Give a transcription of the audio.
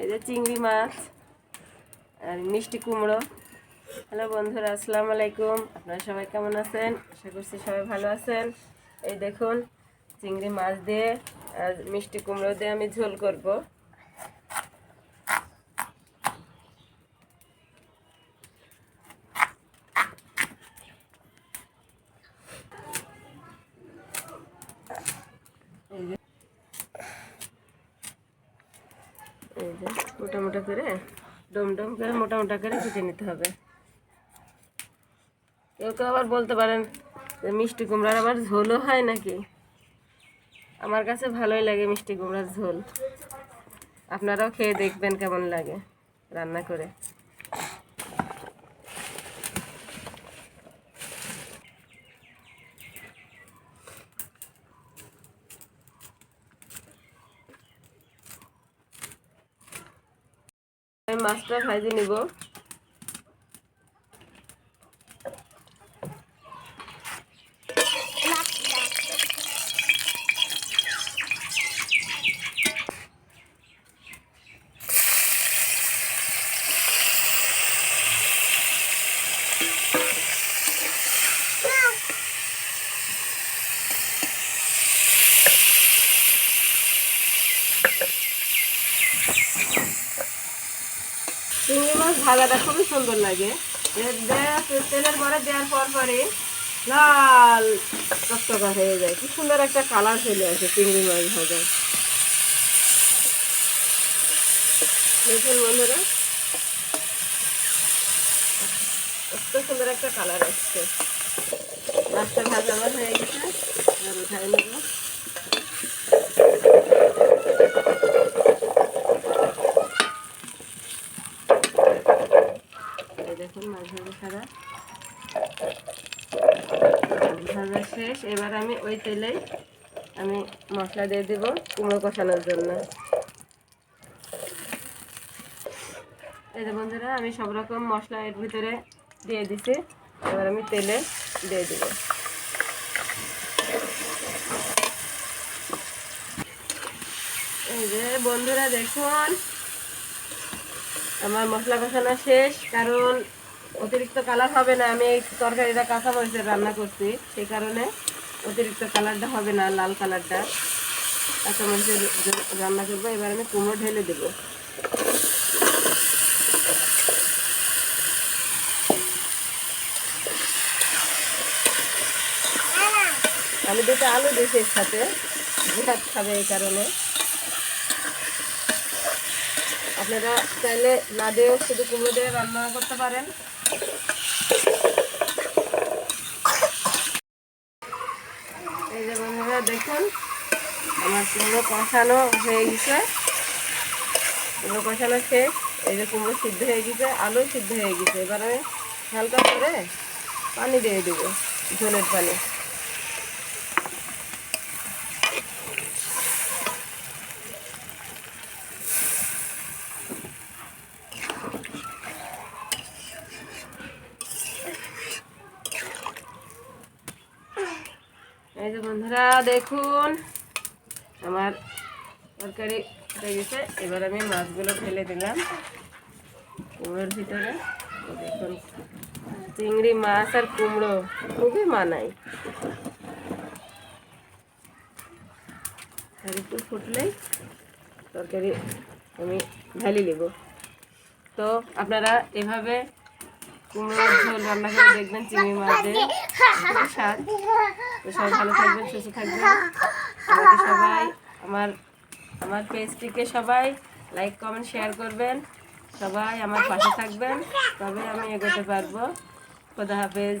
এই যে চিংড়ি মাছ আর মিষ্টি কুমড়ো। হ্যালো বন্ধুরা, আসসালামু আলাইকুম। আপনারা সবাই কেমন আছেন? আশা করছি সবাই ভালো আছেন। এই দেখুন, চিংড়ি মাছ দিয়ে আর মিষ্টি কুমড়ো দিয়ে আমি ঝোল করব এই যে এই যে মোটা মোটা করে ডম ডম করে মোটা মোটা করে কেটে নিতে হবে। কেউ কেউ আবার বলতে পারেন যে মিষ্টি কুমড়ার আবার ঝোলও হয় নাকি? আমার কাছে ভালোই লাগে মিষ্টি কুমড়ার ঝোল। আপনারাও খেয়ে দেখবেন কেমন লাগে রান্না করে। আমি মাছটা ভাজে নিব চিংড়ি মাছ ভাজাটা খুবই সুন্দর লাগে। তেলের পরে দেওয়ার পর পরে লাল টকটকা হয়ে যায়। কি সুন্দর একটা কালার চলে আসে চিংড়ি মাছ ভাজা। দেখুন বন্ধুরা, কত সুন্দর একটা কালার আসছে। মাছটা ভাজা হয়ে গেছে, এবার উঠাই নেব এই দেখুন মাছ ভাজা সারা ভাজা শেষ। এবার আমি ওই তেলেই আমি মশলা দিয়ে দেবো কুমড়ো কষানোর জন্য। এই বন্ধুরা, আমি সব রকম মশলা এর ভিতরে দিয়ে দিছি। এবার আমি তেলে দিয়ে দেবো। এই যে বন্ধুরা, দেখুন আমার মশলা কষানো শেষ, কারণ অতিরিক্ত কালার হবে না। আমি এই তরকারিটা কাঁচা মরিচের রান্না করছি, সেই কারণে অতিরিক্ত কালারটা হবে না, লাল কালারটা কাঁচা মরিচের রান্না করব, এবার আমি কুমড়ো ঢেলে দেবো। আমি দুটো আলু দিয়েছি এর সাথে খাবে এই কারণে। আপনারা চাইলে না দিয়েও শুধু কুমড়ো দিয়ে রান্না করতে পারেন। এই যে বন্ধুরা, দেখুন, আমার কুমড়ো কষানো হয়ে গেছে। কুমড়ো কষানো শেষ। এই যে কুমড়ো সিদ্ধ হয়ে গেছে, আলু সিদ্ধ হয়ে গেছে। এবার আমি হালকা করে পানি দিয়ে দেবো, ঝোলের পানি। এই যে বন্ধুরা, দেখুন, আমার তরকারি হয়ে গেছে। এবার আমি মাছগুলো ফেলে দিলাম। কুমড়োর ভিতরে। দেখুন, চিংড়ি মাছ আর কুমড়ো, খুবই মানাই আর একটু ফুটলেই তরকারি আমি ঢালি নেব। তো আপনারা এভাবে কুমড়োর ঝোল রান্না করে দেখবেন চিংড়ি মাছ দিয়ে স্বাদ। সবাই ভালো থাকবেন, সুস্থ থাকবেন। সবাই, আমার আমার পেজটিকে সবাই লাইক কমেন্ট শেয়ার করবেন। সবাই আমার পাশে থাকবেন। তবে আমি এগোতে পারব। খোদা হাফেজ।